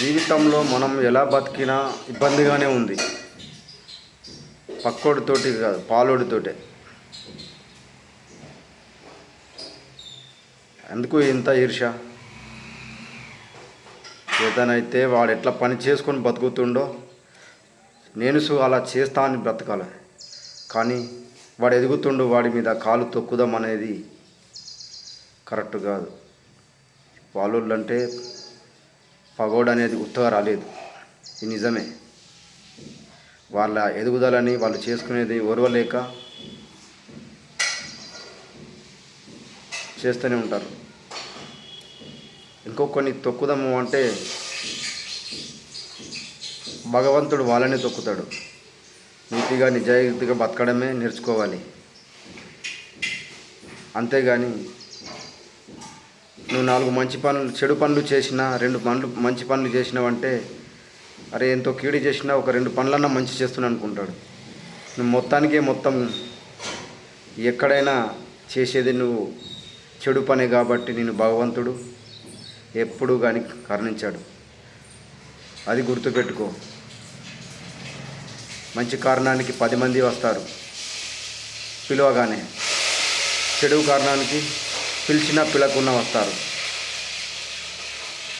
జీవితంలో మనం ఎలా బతికినా ఇబ్బందిగానే ఉంది. పక్కోడితోటి కాదు పాలోడితోటే. ఎందుకు ఇంత ఈర్ష? ఏదైతే వాడు ఎట్లా పని చేసుకొని బతుకుతుండో నేను సు అలా చేస్తా అని బ్రతకాలి. కానీ వాడు ఎదుగుతుండు వాడి మీద కాలు తొక్కుదాం అనేది కరెక్ట్ కాదు. వాళ్ళు అంటే పగోడ్ అనేది ఉత్తగా రాలేదు. ఇది నిజమే. వాళ్ళ ఎదుగుదలని వాళ్ళు చేసుకునేది ఓర్వలేక చేస్తూనే ఉంటారు. ఇంకొకరిని తొక్కుదాము అంటే భగవంతుడు వాళ్ళనే తొక్కుతాడు. నీతిగా నిజాయితీగా బతకడమే నేర్చుకోవాలి. అంతేగాని నువ్వు నాలుగు మంచి పనులు చెడు పనులు చేసినా రెండు పనులు మంచి పనులు చేసినావంటే అరే ఎంతో కీడు చేసినా ఒక రెండు పనులన్నా మంచి చేస్తున్నా అనుకుంటాడు. నువ్వు మొత్తానికే మొత్తం ఎక్కడైనా చేసేది నువ్వు చెడు పనే కాబట్టి నేను భగవంతుడు ఎప్పుడూ కానీ కరుణించాడు. అది గుర్తుపెట్టుకో. మంచి కారణానికి పది మంది వస్తారు. పిలవగానే. చెడు కారణానికి పిలిచినా పిలకుండా వస్తారు.